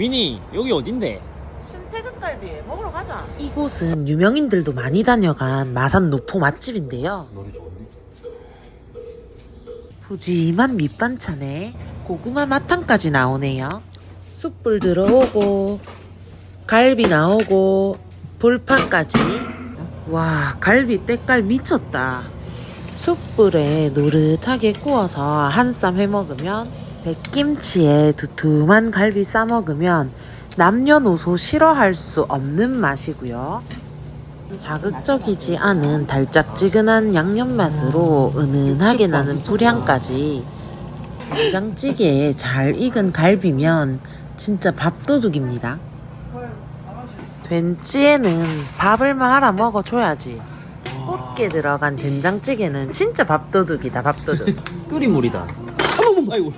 위니 여기 어딘데? 신태극갈비 먹으러 가자. 이곳은 유명인들도 많이 다녀간 마산 노포 맛집인데요. 좋은데? 푸짐한 밑반찬에 고구마 마탕까지 나오네요. 숯불 들어오고 갈비 나오고 불판까지 와 갈비 때깔 미쳤다. 숯불에 노릇하게 구워서 한 쌈 해먹으면 백김치에 두툼한 갈비 싸 먹으면 남녀노소 싫어할 수 없는 맛이고요. 자극적이지 않은 달짝지근한 양념 맛으로 은은하게 나는 불향까지 된장찌개에 잘 익은 갈비면 진짜 밥도둑입니다. 된찌에는 밥을 말아 먹어줘야지. 꽃게 들어간 된장찌개는 진짜 밥도둑이다 밥도둑. 끓인 물이다. 아이고.